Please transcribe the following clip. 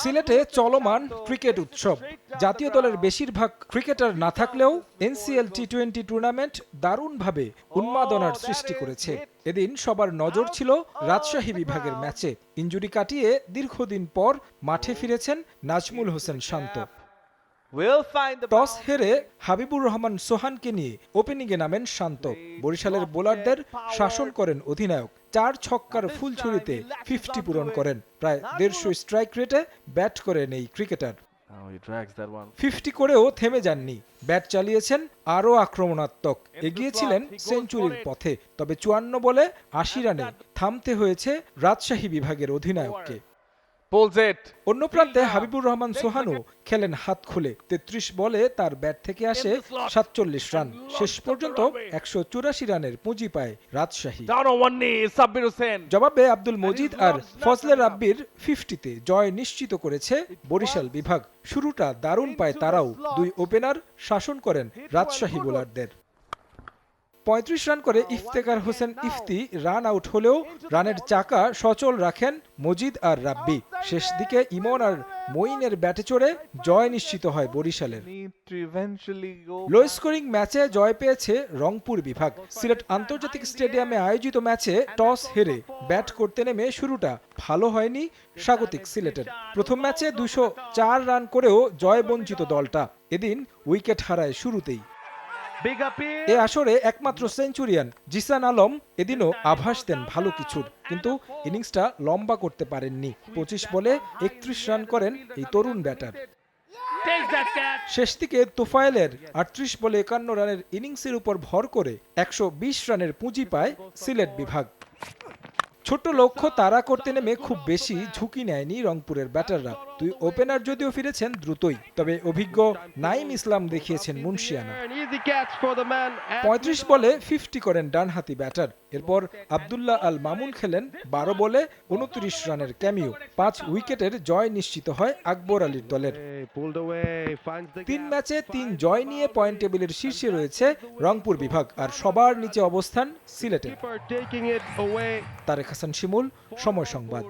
সিলেটে চলমান ক্রিকেট উৎসব। জাতীয় দলের বেশিরভাগ ক্রিকেটার না থাকলেও এনসিএল টি টোয়েন্টি টুর্নামেন্ট দারুণভাবে উন্মাদনার সৃষ্টি করেছে। এদিন সবার নজর ছিল রাজশাহী বিভাগের ম্যাচে। ইঞ্জুরি কাটিয়ে দীর্ঘদিন পর মাঠে ফিরেছেন নাজমুল হোসেন শান্ত। টস হেরে হাবিবুর রহমান সোহানকে নিয়ে ওপেনিংয়ে নামেন শান্ত। বরিশালের বোলারদের শাসন করেন অধিনায়ক। চার ছক্কার ফুল ছুরিতে ফিফটি পূরণ করেন। প্রায় দেড়শো স্ট্রাইক রেটে ব্যাট করেন এই cricketer he drags that one. Fifty করেও থেমে যাননি। ব্যাট চালিয়েছেন আরও আক্রমণাত্মক। এগিয়েছিলেন সেঞ্চুরির পথে তবে চুয়ান্ন বলে আশি রানে থামতে হয়েছে রাজশাহী বিভাগের অধিনায়ককে। অন্য প্রান্তে হাবিবুর রহমান সোহানও খেলেন হাত খুলে। তেত্রিশ বলে তার ব্যাট থেকে আসে সাতচল্লিশ রান। শেষ পর্যন্ত একশো চুরাশি রানের পুঁজি পায় রাজশাহী. জবাবে আব্দুল মজিদ আর ফজলে রাব্বির ফিফটিতে জয় নিশ্চিত করেছে বরিশাল বিভাগ। শুরুটা দারুণ পায় তারাও। দুই ওপেনার শাসন করেন রাজশাহী বোলারদের। পঁয়ত্রিশ রান করে ইফতেকার হোসেন ইফতি রান আউট হলেও রানের চাকা সচল রাখেন মজিদ আর রাব্বি শেষ দিকে ইমন আর মঈনের ব্যাটে চড়ে জয় নিশ্চিত হয় বরিশালের. লো স্কোরিং ম্যাচে জয় পেয়েছে রংপুর বিভাগ সিলেট আন্তর্জাতিক স্টেডিয়ামে আয়োজিত ম্যাচে টস হেরে ব্যাট করতে নেমে শুরুটা ভালো হয়নি স্বাগতিক সিলেটের প্রথম ম্যাচে দুশো রান করেও জয় বঞ্চিত দলটা এদিন উইকেট হারায় শুরুতেই. এ আসরে একমাত্র সেঞ্চুরিয়ান জিসান আলম এদিনও আভাস দেন ভালো কিছুর। কিন্তু ইনিংসটা লম্বা করতে পারেননি। পঁচিশ বলে একত্রিশ রান করেন এই তরুণ ব্যাটার। শেষ দিকে তোফায়েলের আটত্রিশ বলে একান্ন রানের ইনিংসের উপর ভর করে একশো বিশ রানের পুঁজি পায় সিলেট বিভাগ। ছোট লক্ষ্য তাড়া করতে নেমে খুব বেশি ঝুঁকি নেয়নি রংপুরের ব্যাটাররা। দুই ওপেনার যদিও ফিরেছেন, দ্রুতই, তবে অভিজ্ঞ নাইম ইসলাম দেখিয়েছেন মুন্সিয়ানা। পঁয়ত্রিশ বলে ফিফটি করেন ডানহাতি ব্যাটার এরপর আবদুল্লাহ আল মামুন খেলেন বারো বলে উনত্রিশ রানের ক্যামিও। পাঁচ উইকেটের জয় নিশ্চিত হয় আকবর আলীর দলের। তিন ম্যাচে তিন জয় নিয়ে পয়েন্ট টেবিলের শীর্ষে রয়েছে রংপুর বিভাগ, আর সবার নিচে অবস্থান সিলেটে Keeper taking it away. Tarique Hasan শিমুল, সময় সংবাদ।